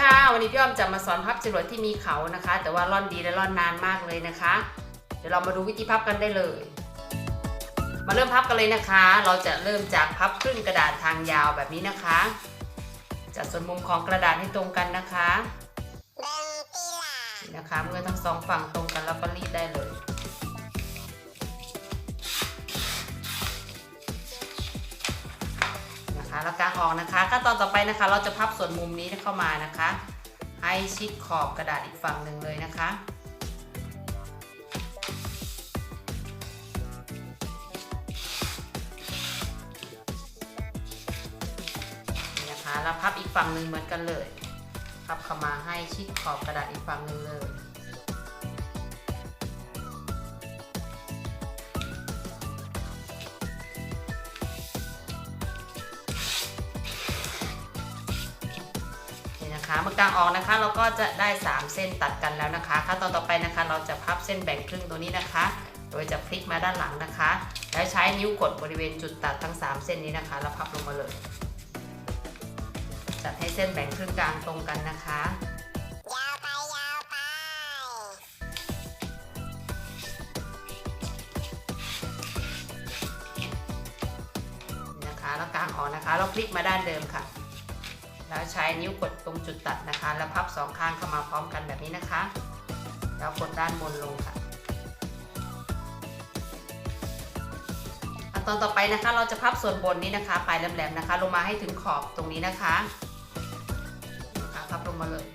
ค่ะ วันนี้พี่อ้อมจะมาสอนพับจรวดที่มีเขานะคะ แต่ว่าร่อนดีและร่อนนานมากเลยนะคะ เดี๋ยวเรามาดูวิธีพับกันได้เลย มาเริ่มพับกันเลยนะคะ เราจะเริ่มจากพับครึ่งกระดาษทางยาวแบบนี้นะคะ จัดส่วนมุมของกระดาษให้ตรงกันนะคะนี่นะคะเมื่อทั้งสองฝั่งตรงกันแล้วก็รีดได้เลย ออกนะคะขั้นตอนต่อไปนะคะ เราจะพับส่วนมุมนี้เข้ามานะคะ ให้ชิดขอบกระดาษอีกฝั่งหนึ่งเลยนะคะนะคะแล้วพับอีกฝั่งหนึ่งเหมือนกันเลย พับเข้ามาให้ชิดขอบกระดาษอีกฝั่งหนึ่งเลย นะคะเมื่อกลางออกนะคะ เราก็จะได้ 3 เส้นตัดกันแล้วนะคะขั้นตอนต่อไปนะคะ เราจะพับเส้นแบ่งครึ่งตัวนี้นะคะ โดยจะพลิกมาด้านหลังนะคะ แล้วใช้นิ้วกดบริเวณจุดตัดทั้ง 3 เส้นนี้นะคะ แล้วพับลงมาเลย จัดให้เส้นแบ่งครึ่งกลางตรงกันนะคะนะคะแล้วกางออกนะคะ เราพลิกมาด้านเดิมค่ะ แล้วใช้นิ้วกดตรงจุดตัดนะคะ แล้วพับสองข้างเข้ามาพร้อมกันแบบนี้นะคะ แล้วกดด้านบนลงค่ะขั้นตอนต่อไปนะคะ เราจะพับส่วนบนนี้นะคะ ปลายแหลมๆนะคะ ลงมาให้ถึงขอบตรงนี้นะคะนะคะพับลงมาเลย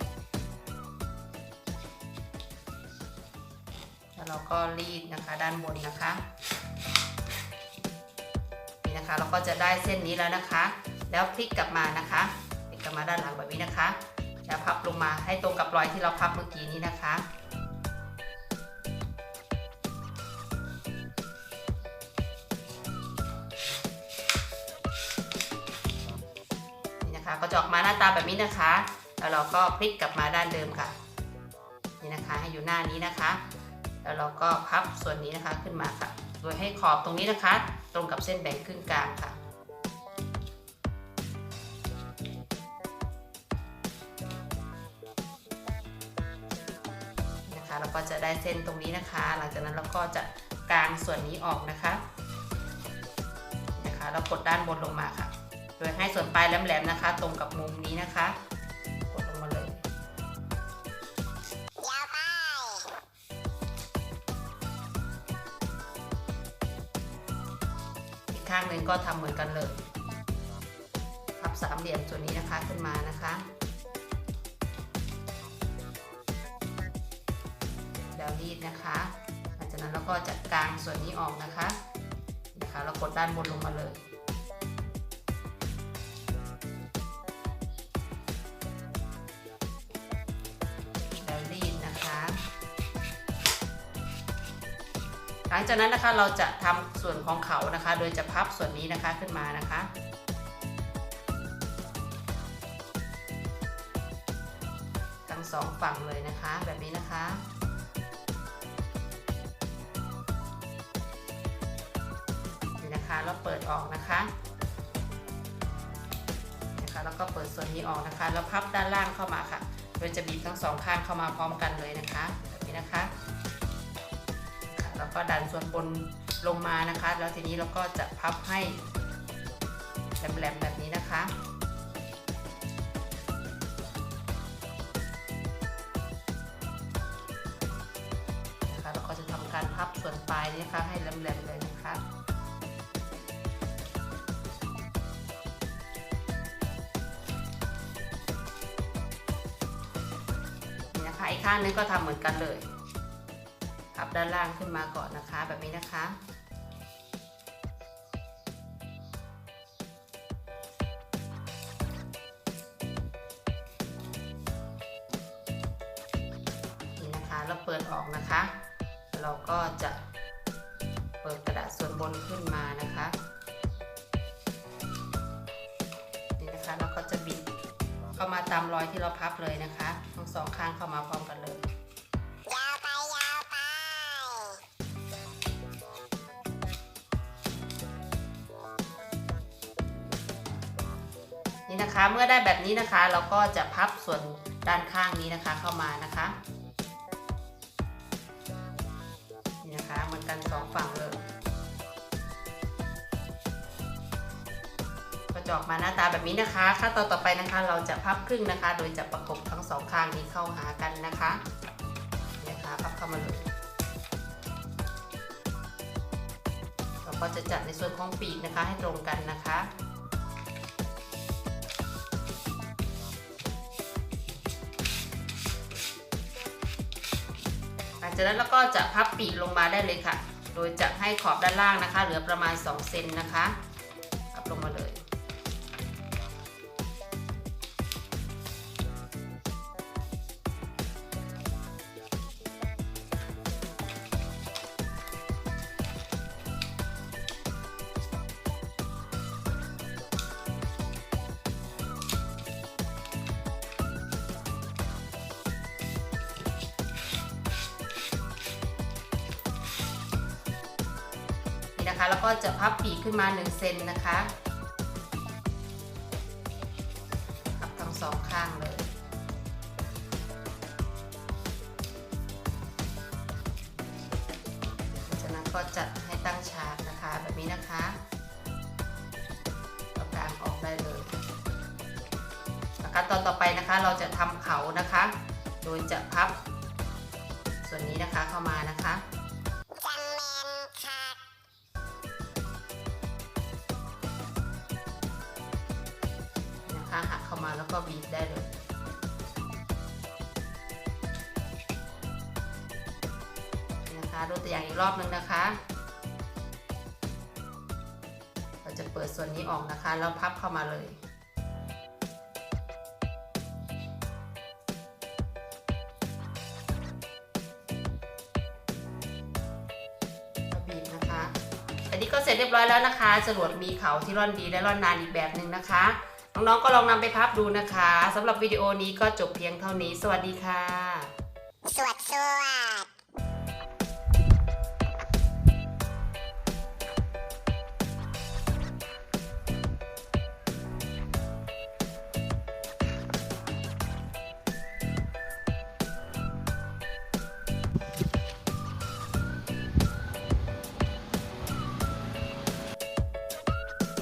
แล้วเราก็รีดนะคะด้านบนนะคะนี่นะคะ เราก็จะได้เส้นนี้แล้วนะคะ แล้วพลิกกลับมานะคะ พลิกกลับมาด้านหลังแบบนี้นะคะแล้วพับลงมาให้ตรงกับรอยที่เราพับเมื่อกี้นี้นะคะ นี่นะคะก็จะออกมาหน้าตาแบบนี้นะคะ แล้วเราก็พลิกกลับมาด้านเดิมค่ะ นี่นะคะให้อยู่หน้านี้นะคะ แล้วเราก็พับส่วนนี้นะคะขึ้นมาค่ะ โดยให้ขอบตรงนี้นะคะ ตรงกับเส้นแบ่งครึ่งกลางค่ะ ก็จะได้เส้นตรงนี้นะคะ หลังจากนั้นเราก็จะกางส่วนนี้ออกนะคะนะคะเรากดด้านบนลงมาค่ะ โดยให้ส่วนปลายแหลมๆนะคะ ตรงกับมุมนี้นะคะกดลงมาเลยยาวไปอีกข้างหนึ่งก็ทำเหมือนกันเลยพับสามเหลี่ยมส่วนนี้นะคะขึ้นมานะคะ แล้วรีดนะคะหลังจากนั้นเราก็จะกางส่วนนี้ออกนะคะนะคะแล้วกดด้านบนลงมาเลยแล้วรีดนะคะหลังจากนั้นนะคะเราจะทำส่วนของเขานะคะ โดยจะพับส่วนนี้นะคะขึ้นมานะคะ ทั้งสองฝั่งเลยนะคะแบบนี้นะคะ เปิดออกนะคะนะคะ แล้วก็เปิดส่วนนี้ออกนะคะ แล้วพับด้านล่างเข้ามาค่ะ โดยจะบีบทั้งสองข้างเข้ามาพร้อมกันเลยนะคะแบบนี้นะคะค่ะแล้วก็ดันส่วนบนลงมานะคะ แล้วทีนี้เราก็จะพับให้แหลมๆแบบนี้นะคะนะคะเราก็จะทำการพับส่วนปลายนี้นะคะให้แหลมๆเลย อีกข้างนึงก็ทำเหมือนกันเลยพับด้านล่างขึ้นมาก่อนนะคะแบบนี้นะคะ นี่นะคะเราเปิดออกนะคะ เราก็จะเปิดกระดาษส่วนบนขึ้นมานะคะนี่นะคะเราก็จะบิดเข้ามาตามรอยที่เราพับเลยนะคะ ทั้งสองข้างเข้ามาพร้อมกันเลยยาวไปยาวไป นี่นะคะเมื่อได้แบบนี้นะคะ เราก็จะพับส่วนด้านข้างนี้นะคะเข้ามานะคะนี่นะคะเหมือนกันสองฝั่งเลยก็จะออกมาหน้าตาแบบนี้นะคะขั้นตอนต่อไปนะคะ เราจะพับครึ่งนะคะ โดยจะประกบ สองข้างนี้เข้าหากันนะคะนะคะพับเข้ามาเลยเราก็จะจัดในส่วนของปีกนะคะให้ตรงกันนะคะหลังจากนั้นเราก็จะพับปีกลงมาได้เลยค่ะ โดยจะให้ขอบด้านล่างนะคะ เหลือประมาณ 2 เซนนะคะ พับลงมาเลย นะคะ แล้วก็จะพับปีกขึ้นมา1เซนนะคะพับทั้งสองข้างเลยจากนั้นก็จัดให้ตั้งฉากนะคะแบบนี้นะคะเอากลางออกได้เลยนะคะตอนต่อไปนะคะเราจะทำเขานะคะ โดยจะพับส่วนนี้นะคะเข้ามานะคะ แล้วก็บีบได้เลย นะคะดูตัวอย่างอีกรอบนึงนะคะ เราจะเปิดส่วนนี้ออกนะคะ แล้วพับเข้ามาเลยก็บีบนะคะอันนี้ก็เสร็จเรียบร้อยแล้วนะคะจรวดมีเขาที่ร่อนดีและร่อนนานอีกแบบหนึ่งนะคะ น้องๆก็ลองนำไปพับดูนะคะสำหรับวิดีโอนี้ก็จบเพียงเท่านี้ สวัสดีค่ะ สวัสดี